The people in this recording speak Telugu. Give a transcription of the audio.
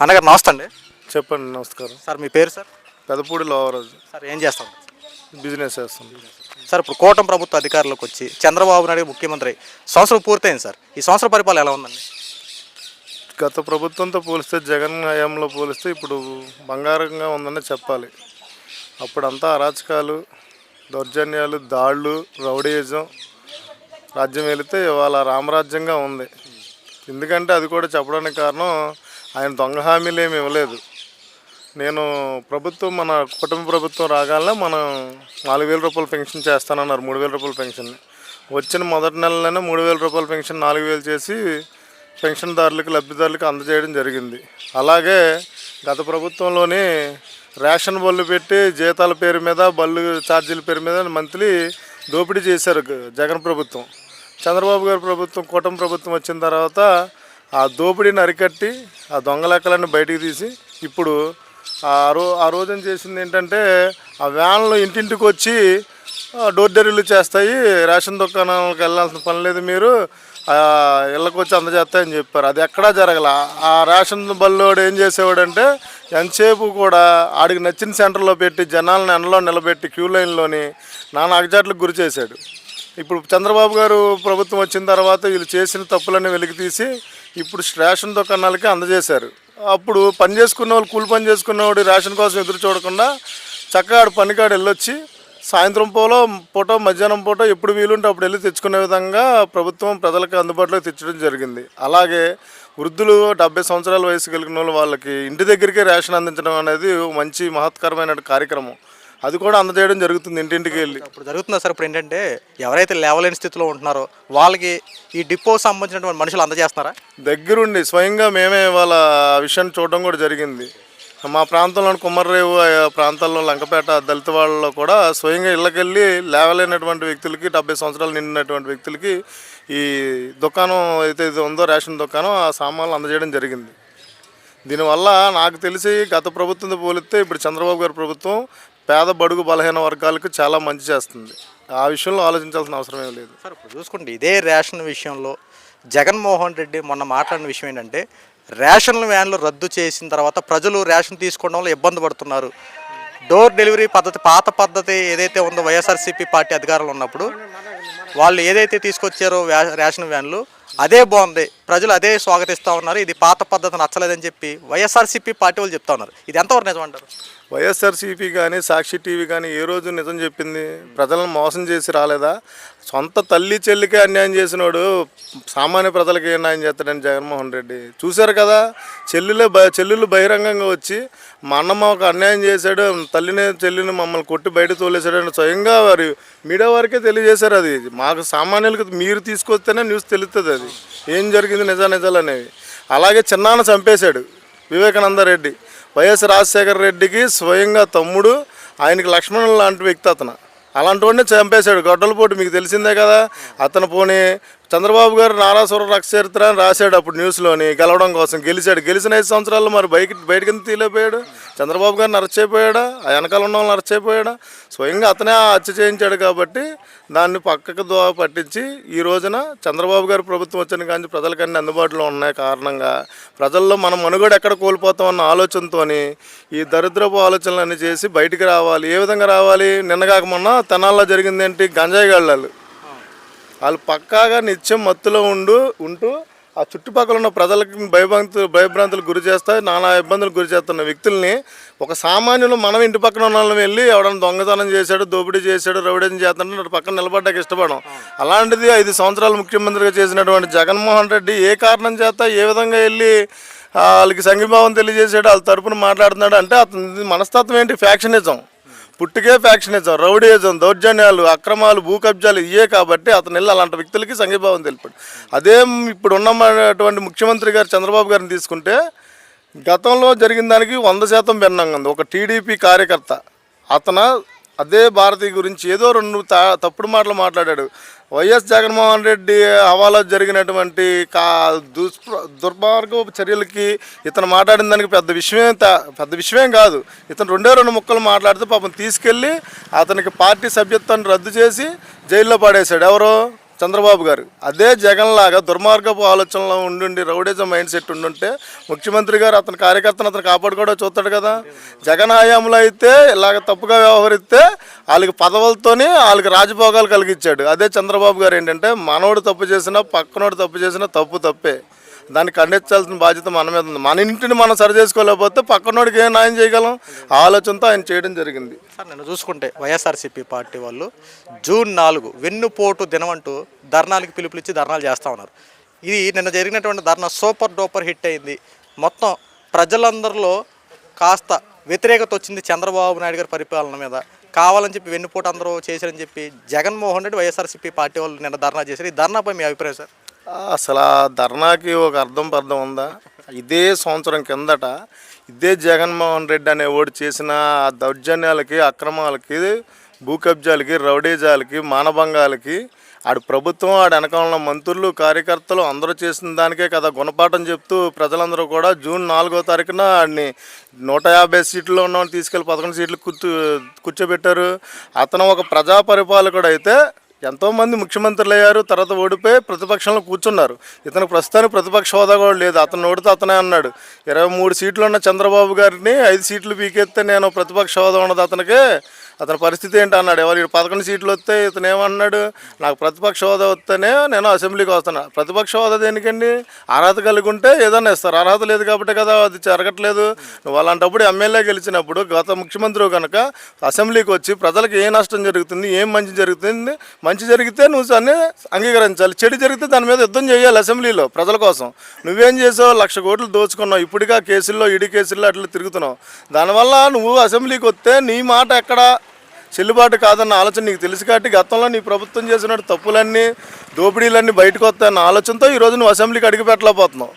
అన్నగారు నమస్తే అండి. చెప్పండి నమస్కారం. సార్ మీ పేరు సార్? పెదపూడి లోవరాజు. సార్ ఏం చేస్తాం? బిజినెస్ చేస్తాం. సార్ ఇప్పుడు కూటమి ప్రభుత్వ అధికారులకు వచ్చి చంద్రబాబు నాయుడు ముఖ్యమంత్రి సంవత్సరం పూర్తయింది సార్. ఈ సంవత్సర పరిపాలన ఎలా ఉందండి? గత ప్రభుత్వంతో పోలిస్తే జగన్ హయాంలో పోలిస్తే ఇప్పుడు బంగారంగా ఉందని చెప్పాలి. అప్పుడంతా అరాచకాలు దౌర్జన్యాలు దాళ్ళు రౌడీయిజం రాజ్యం వెళితే ఇవాళ రామరాజ్యంగా ఉంది. ఎందుకంటే అది కూడా చెప్పడానికి కారణం ఆయన దొంగ హామీలు ఏమి ఇవ్వలేదు. నేను ప్రభుత్వం మన కుటుంబ ప్రభుత్వం రాగానే మనం నాలుగు వేల రూపాయల పెన్షన్ చేస్తానన్నారు మూడు వేల రూపాయల పెన్షన్ వచ్చిన మొదటి నెలలోనే మూడు వేల రూపాయల పెన్షన్ నాలుగు వేలు చేసి పెన్షన్దారులకు లబ్ధిదారులకు అందజేయడం జరిగింది. అలాగే గత ప్రభుత్వంలోని రేషన్ బళ్ళు పెట్టి జీతాల పేరు మీద బళ్ళు ఛార్జీల పేరు మీద మంత్లీ దోపిడీ చేశారు జగన్ ప్రభుత్వం. చంద్రబాబు గారి ప్రభుత్వం కూటమి ప్రభుత్వం వచ్చిన తర్వాత ఆ దోపిడీని అరికట్టి ఆ దొంగ లెక్కలన్నీ బయటికి తీసి ఇప్పుడు ఆ రో ఆ రోజున చేసింది ఏంటంటే ఆ వ్యాన్లు ఇంటింటికి వచ్చి డోర్ డెలివరీలు చేస్తాయి రేషన్ దుకాణాలకు వెళ్ళాల్సిన పని లేదు మీరు ఇళ్ళకి వచ్చి అందజేస్తాయని చెప్పారు. అది ఎక్కడా జరగల. ఆ రేషన్ బల్లోడు ఏం చేసేవాడంటే ఎంతసేపు కూడా ఆడికి నచ్చిన సెంటర్లో పెట్టి జనాలను ఎండలో నిలబెట్టి క్యూ లైన్లోని నాన్న అగజాట్లకు గురి చేశాడు. ఇప్పుడు చంద్రబాబు గారు ప్రభుత్వం వచ్చిన తర్వాత వీళ్ళు చేసిన తప్పులన్నీ వెలికి తీసి ఇప్పుడు రేషన్ దుకాణాలకి అందజేశారు. అప్పుడు పని చేసుకున్న వాళ్ళు కూలి పని చేసుకున్నవాడు రేషన్ కోసం ఎదురు చూడకుండా చక్కగా ఆడు పనికాడు వెళ్ళొచ్చి సాయంత్రం పూట పూట మధ్యాహ్నం పూట ఎప్పుడు వీలుంటే అప్పుడు వెళ్ళి తెచ్చుకునే విధంగా ప్రభుత్వం ప్రజలకు అందుబాటులోకి తెచ్చడం జరిగింది. అలాగే వృద్ధులు డెబ్బై సంవత్సరాల వయసు కలిగిన వాళ్ళు వాళ్ళకి ఇంటి దగ్గరికే రేషన్ అందించడం అనేది మంచి మహత్కరమైన కార్యక్రమం. అది కూడా అందజేయడం జరుగుతుంది ఇంటింటికి వెళ్ళి. ఇప్పుడు జరుగుతుందా సార్ ఇప్పుడు ఏంటంటే ఎవరైతే లేవలేని స్థితిలో ఉంటున్నారో వాళ్ళకి ఈ డిపో సంబంధించినటువంటి మనుషులు అందజేస్తున్నారా? దగ్గరుండి స్వయంగా మేమే వాళ్ళ విషయాన్ని చూడడం కూడా జరిగింది. మా ప్రాంతంలోని కుమ్మర్రేవు ప్రాంతాల్లో లంకపేట దళిత వాళ్ళలో కూడా స్వయంగా ఇళ్ళకెళ్ళి లేవలేనటువంటి వ్యక్తులకి డెబ్బై సంవత్సరాలు నిండినటువంటి వ్యక్తులకి ఈ దుకాణం అయితే ఇది ఉందో రేషన్ దుకాణం ఆ సామాన్లు అందజేయడం జరిగింది. దీనివల్ల నాకు తెలిసి గత ప్రభుత్వంతో పోలిస్తే ఇప్పుడు చంద్రబాబు గారి ప్రభుత్వం పేద బడుగు బలహీన వర్గాలకు చాలా మంచి చేస్తుంది. ఆ విషయంలో ఆలోచించాల్సిన అవసరం ఏం లేదు. సార్ ఇప్పుడు చూసుకోండి ఇదే రేషన్ విషయంలో జగన్మోహన్ రెడ్డి మొన్న మాట్లాడిన విషయం ఏంటంటే రేషన్ వ్యాన్లు రద్దు చేసిన తర్వాత ప్రజలు రేషన్ తీసుకోవడంలో ఇబ్బంది పడుతున్నారు. డోర్ డెలివరీ పద్ధతి పాత పద్ధతి ఏదైతే ఉందో వైఎస్ఆర్సీపీ పార్టీ అధికారంలో ఉన్నప్పుడు వాళ్ళు ఏదైతే తీసుకొచ్చారో రేషన్ వ్యాన్లు అదే బాగుంది. ప్రజలు అదే స్వాగతిస్తూ ఉన్నారు. ఇది పాత పద్ధతి నచ్చలేదని చెప్పి వైఎస్ఆర్సీపీ పార్టీ వాళ్ళు చెప్తా ఉన్నారు. ఇది ఎంతవరకు నిజం అంటారు? వైఎస్ఆర్సీపీ కానీ సాక్షి టీవీ కానీ ఏ రోజు నిజం చెప్పింది? ప్రజలను మోసం చేసి రాలేదా? సొంత తల్లి చెల్లికే అన్యాయం చేసినోడు సామాన్య ప్రజలకి అన్యాయం చేస్తాడని జగన్మోహన్ రెడ్డి చూశారు కదా? చెల్లెలు బ బహిరంగంగా వచ్చి మా అన్న మాకు అన్యాయం చేశాడు తల్లిని చెల్లిని మమ్మల్ని కొట్టి బయట తోలేశాడని స్వయంగా వారి మీడియా వారికే తెలియజేశారు అది. మాకు సామాన్యులకు మీరు తీసుకొస్తేనే న్యూస్ తెలుస్తుంది అది. ఏం జరిగింది నిజా నిజాలు అనేవి. అలాగే చిన్నాన్న చంపేశాడు వివేకానంద రెడ్డి. వైఎస్ రాజశేఖర రెడ్డికి స్వయంగా తమ్ముడు ఆయనకి లక్ష్మణుడు లాంటి వ్యక్తి అతను. అలాంటి వాడిని చంపేశాడు. గొడ్డలపోటు మీకు తెలిసిందే కదా. అతను పోనీ చంద్రబాబు గారు నారాసుర రక్షచరిత్ర అని రాశాడు అప్పుడు న్యూస్లోని గెలవడం కోసం గెలిచాడు. గెలిచిన ఐదు సంవత్సరాల్లో మరి బయట బయటకి తీలేపోయాడు చంద్రబాబు గారిని అరెస్ట్ ఆ వెనకాల ఉన్న వాళ్ళని అరెస్ట్ స్వయంగా అతనే ఆ హత్య చేయించాడు కాబట్టి దాన్ని పక్కకు దోవ పట్టించి ఈ రోజున చంద్రబాబు గారు ప్రభుత్వం వచ్చిన కానీ ప్రజలకన్నీ అందుబాటులో ఉన్నాయి. కారణంగా ప్రజల్లో మనం మనుగడ ఎక్కడ కోల్పోతాం అన్న ఆలోచనతోని ఈ దరిద్రపు ఆలోచనలన్నీ చేసి బయటికి రావాలి. ఏ విధంగా రావాలి? నిన్నగాక మొన్న తెనాల్లో జరిగిందేంటి గంజాయి గళ్ళాలు. వాళ్ళు పక్కాగా నిత్యం మత్తులో ఉండు ఉంటూ ఆ చుట్టుపక్కల ఉన్న ప్రజలకి భయభ్రాంతులు భయభ్రాంతులకు గురి చేస్తా నానా ఇబ్బందులు గురి చేస్తున్న వ్యక్తుల్ని ఒక సామాన్యులు మనం ఇంటి పక్కన ఉన్న వాళ్ళని వెళ్ళి ఎవడన్నా దొంగతనం చేశాడు దోపిడీ చేశాడు రౌడీని చేస్తాడు అటు పక్కన నిలబడ్డానికి ఇష్టపడం. అలాంటిది ఐదు సంవత్సరాలు ముఖ్యమంత్రిగా చేసినటువంటి జగన్మోహన్ రెడ్డి ఏ కారణం చేత ఏ విధంగా వెళ్ళి వాళ్ళకి సంఘీభావం తెలియజేసాడు వాళ్ళ తరపున మాట్లాడుతున్నాడు అంటే అతని మనస్తత్వం ఏంటి? ఫ్యాక్షనిజం. పుట్టుకే ఫ్యాక్షనిజం రౌడీయిజం దౌర్జన్యాలు అక్రమాలు భూ కబ్జాలు ఇవే కాబట్టి అతను వెళ్ళి అలాంటి వ్యక్తులకి సంఘీభావం తెలిపాడు. అదే ఇప్పుడు ఉన్నటువంటి ముఖ్యమంత్రి గారు చంద్రబాబు గారిని తీసుకుంటే గతంలో జరిగిన దానికి వంద శాతం భిన్నంగా ఉంది. ఒక టీడీపీ కార్యకర్త అతను అదే భారతి గురించి ఏదో రెండు తా- తప్పుడు మాటలు మాట్లాడాడు. వైఎస్ జగన్మోహన్ రెడ్డి హవాలో జరిగినటువంటి కా దుష్ప్ర దుర్మార్గ చర్యలకి ఇతను మాట్లాడిన దానికి పెద్ద విషయమే తా- పెద్ద విషయమేం కాదు. ఇతను రెండే రెండు ముక్కలు మాట్లాడితే పాపం తీసుకెళ్ళి అతనికి పార్టీ సభ్యత్వాన్ని రద్దు చేసి జైల్లో పడేశాడు. ఎవరు? చంద్రబాబు గారు. అదే జగన్ లాగా దుర్మార్గపు ఆలోచనలో ఉండి రౌడీజం మైండ్ సెట్ ఉండుంటే ముఖ్యమంత్రి గారు అతని కార్యకర్తను అతను కాపాడుకోవడం చూస్తాడు కదా. జగన్ హయాంలో అయితే ఇలాగ తప్పుగా వ్యవహరిస్తే వాళ్ళకి పదవులతోని వాళ్ళకి రాజభోగాలు కలిగించాడు అదే చంద్రబాబు గారు ఏంటంటే మనోడు తప్పు చేసినా పక్కనోడు తప్పు చేసినా తప్పు తప్పే. దాన్ని ఖండించాల్సిన బాధ్యత మన మీద ఉంది. మన ఇంటిని మనం సరి చేసుకోలేకపోతే పక్కనోడికి ఏం న్యాయం చేయగలం? ఆలోచనతో ఆయన చేయడం జరిగింది. సార్ నేను చూసుకుంటే వైఎస్ఆర్సీపీ పార్టీ వాళ్ళు జూన్ నాలుగు వెన్నుపోటు దినం అంటూ ధర్నాలకు పిలుపునిచ్చి ధర్నాలు చేస్తూ ఉన్నారు. ఇది నిన్న జరిగినటువంటి ధర్నా సూపర్ డూపర్ హిట్ అయింది. మొత్తం ప్రజలందరిలో కాస్త వ్యతిరేకత వచ్చింది చంద్రబాబు నాయుడు గారి పరిపాలన మీద. కావాలని చెప్పి వెన్నుపోటు అందరూ చేశారని చెప్పి జగన్మోహన్ రెడ్డి వైఎస్ఆర్సీపీ పార్టీ వాళ్ళు నిన్న ధర్నా చేశారు. ఈ ధర్నాపై మీ అభిప్రాయం సార్? అసలు ఆ ధర్నాకి ఒక అర్థం పర్థం ఉందా? ఇదే సంవత్సరం కిందట ఇదే జగన్మోహన్ రెడ్డి అనేవాడు చేసిన ఆ దౌర్జన్యాలకి అక్రమాలకి భూ కబ్జాలకి రౌడీజాలకి మానభంగాలకి ఆడు ప్రభుత్వం ఆడ వెనకాలన్న మంత్రులు కార్యకర్తలు అందరూ చేసిన దానికే కదా గుణపాఠం చెప్తూ ప్రజలందరూ కూడా జూన్ నాలుగో తారీఖున ఆడిని నూట యాభై సీట్లు ఉన్న తీసుకెళ్ళి పదకొండు సీట్లు కూర్చో కూర్చోబెట్టారు. అతను ఒక ప్రజా పరిపాలకుడు అయితే ఎంతోమంది ముఖ్యమంత్రులు అయ్యారు తర్వాత ఓడిపోయి ప్రతిపక్షంలో కూర్చున్నారు. ఇతను ప్రస్తుతానికి ప్రతిపక్ష హోదా కూడా లేదు. అతను ఓడితే అతనే అన్నాడు. ఇరవై మూడు సీట్లు ఉన్న చంద్రబాబు గారిని ఐదు సీట్లు పీకెత్తే నేను ప్రతిపక్ష హోదా ఉన్నది అతనికి. అతని పరిస్థితి ఏంటి అన్నాడు. ఎవరు పదకొండు సీట్లు వస్తే ఇతను ఏమన్నాడు? నాకు ప్రతిపక్ష హోదా వస్తేనే నేను అసెంబ్లీకి వస్తున్నా ప్రతిపక్ష హోదా దేనికండి? అర్హత కలిగి ఉంటే ఏదన్నా ఇస్తారు అర్హత లేదు కాబట్టి కదా అది జరగట్లేదు. నువ్వు అలాంటప్పుడు ఎమ్మెల్యే గెలిచినప్పుడు గత ముఖ్యమంత్రి కనుక అసెంబ్లీకి వచ్చి ప్రజలకు ఏ నష్టం జరుగుతుంది ఏం మంచి జరుగుతుంది మంచి జరిగితే నువ్వు దాన్ని అంగీకరించాలి. చెడు జరిగితే దాని మీద యుద్ధం చేయాలి అసెంబ్లీలో ప్రజల కోసం. నువ్వేం చేసావు? లక్ష కోట్లు దోచుకున్నావు. ఇప్పటికా కేసుల్లో ఇడి కేసుల్లో అట్లా తిరుగుతున్నావు. దానివల్ల నువ్వు అసెంబ్లీకి వస్తే నీ మాట ఎక్కడ? చెల్లుబాటు కాదన్న ఆలోచన నీకు తెలుసు కాబట్టి గతంలో నీ ప్రభుత్వం చేసిన తప్పులన్నీ దోపిడీలన్నీ బయటకు వస్తాయన్న ఆలోచనతో ఈరోజు నువ్వు అసెంబ్లీకి అడిగి పెట్టలేకపోతున్నావు.